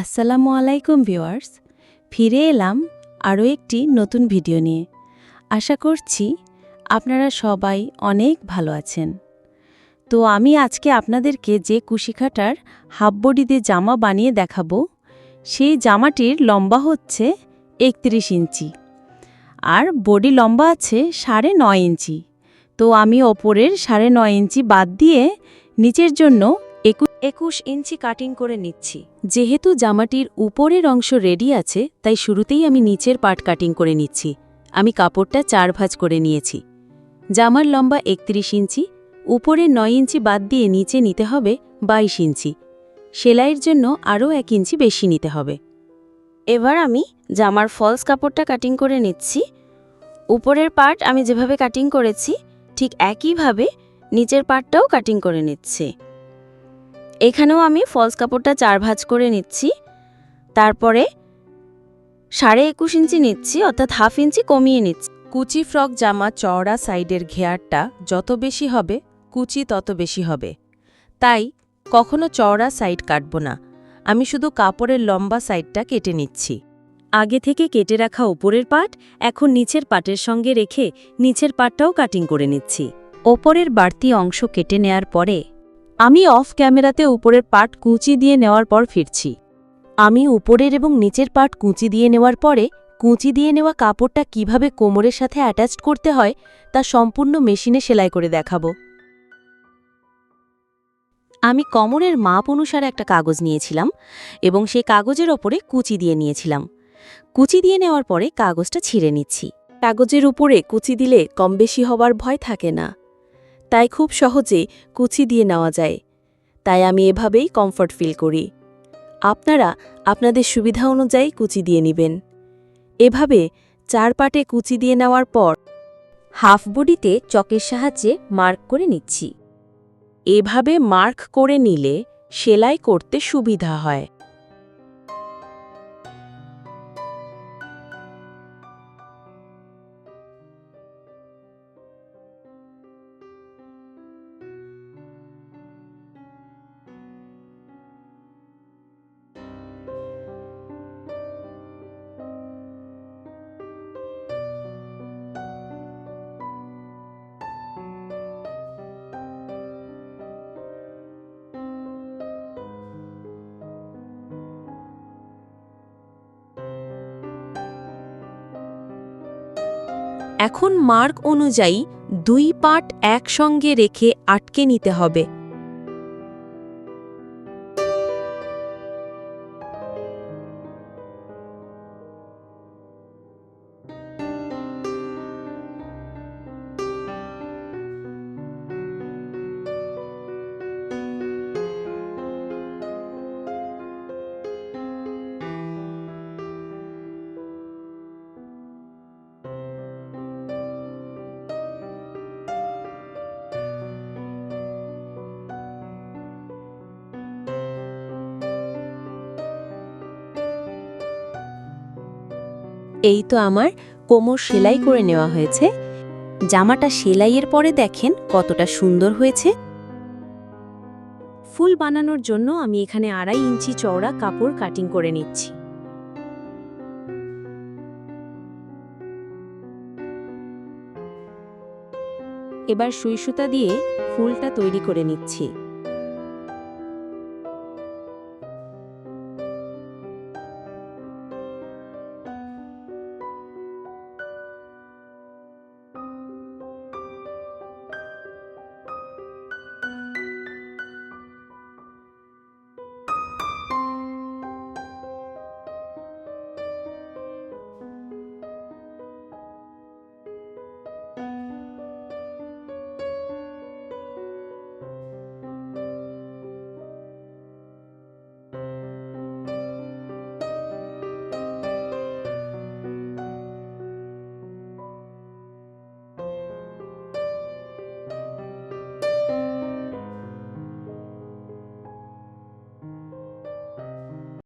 আসসালামু আলাইকুম ভিউয়ার্স, ফিরে এলাম আরও একটি নতুন ভিডিও নিয়ে। আশা করছি আপনারা সবাই অনেক ভালো আছেন। তো আমি আজকে আপনাদেরকে যে কুশিখাটার হাফ বডিতে জামা বানিয়ে দেখাবো, সেই জামাটির লম্বা হচ্ছে একত্রিশ ইঞ্চি আর বডি লম্বা আছে সাড়ে নয় ইঞ্চি। তো আমি ওপরের সাড়ে নয় ইঞ্চি বাদ দিয়ে নিচের জন্য একুশ ইঞ্চি কাটিং করে নিচ্ছি। যেহেতু জামাটির উপরের অংশ রেডি আছে, তাই শুরুতেই আমি নিচের পার্ট কাটিং করে নিচ্ছি। আমি কাপড়টা চার ভাঁজ করে নিয়েছি। জামার লম্বা একত্রিশ ইঞ্চি উপরের নয় ইঞ্চি বাদ দিয়ে নিচে নিতে হবে বাইশ ইঞ্চি। সেলাইয়ের জন্য আরও এক ইঞ্চি বেশি নিতে হবে। এবার আমি জামার ফলস কাপড়টা কাটিং করে নিচ্ছি। উপরের পার্ট আমি যেভাবে কাটিং করেছি, ঠিক একইভাবে নিচের পার্টটাও কাটিং করে নিচ্ছি। এখানেও আমি ফলস কাপড়টা চার ভাঁজ করে নিচ্ছি। তারপরে সাড়ে একুশ ইঞ্চি নিচ্ছি, অর্থাৎ হাফ ইঞ্চি কমিয়ে নিচ্ছি। কুচি ফ্রক জামা চওড়া সাইডের ঘেয়ারটা যত বেশি হবে, কুচি তত বেশি হবে। তাই কখনো চওড়া সাইড কাটব না। আমি শুধু কাপড়ের লম্বা সাইডটা কেটে নিচ্ছি। আগে থেকে কেটে রাখা উপরের পাট, এখন নিচের পাটের সঙ্গে রেখে নিচের পাটটাও কাটিং করে নিচ্ছি। ওপরের বাড়তি অংশ কেটে নেয়ার পরে, আমি অফ ক্যামেরাতে উপরের পাট কুচি দিয়ে নেওয়ার পর ফিরছি। আমি উপরের এবং নিচের পাট কুচি দিয়ে নেওয়ার পরে, কুঁচি দিয়ে নেওয়া কাপড়টা কীভাবে কোমরের সাথে অ্যাটাচড করতে হয়, তা সম্পূর্ণ মেশিনে সেলাই করে দেখাবো। আমি কোমরের মাপ অনুসারে একটা কাগজ নিয়েছিলাম এবং সেই কাগজের ওপরে কুচি দিয়ে নিয়েছিলাম। কুচি দিয়ে নেওয়ার পরে কাগজটা ছিঁড়ে নিচ্ছি। কাগজের উপরে কুচি দিলে কম বেশি হবার ভয় থাকে না। তাই খুব সহজে কুচি দিয়ে নেওয়া যায়। তাই আমি এভাবেই কমফর্ট ফিল করি। আপনারা আপনাদের সুবিধা অনুযায়ী কুচি দিয়ে নেবেন। এভাবে চার পাটে কুচি দিয়ে নেওয়ার পর হাফ বডিতে চকের সাহায্যে মার্ক করে নিচ্ছি। এভাবে মার্ক করে নিলে সেলাই করতে সুবিধা হয়। এখন মার্ক অনুযায়ী দুই পাট একসঙ্গে রেখে আটকে নিতে হবে। এই তো আমার কোমর সেলাই করে নেওয়া হয়েছে। জামাটা সেলাইয়ের পরে দেখেন কতটা সুন্দর হয়েছে। ফুল বানানোর জন্য আমি এখানে আড়াই ইঞ্চি চওড়া কাপড় কাটিং করে নিচ্ছি। এবার সুই সুতা দিয়ে ফুলটা তৈরি করে নিচ্ছি।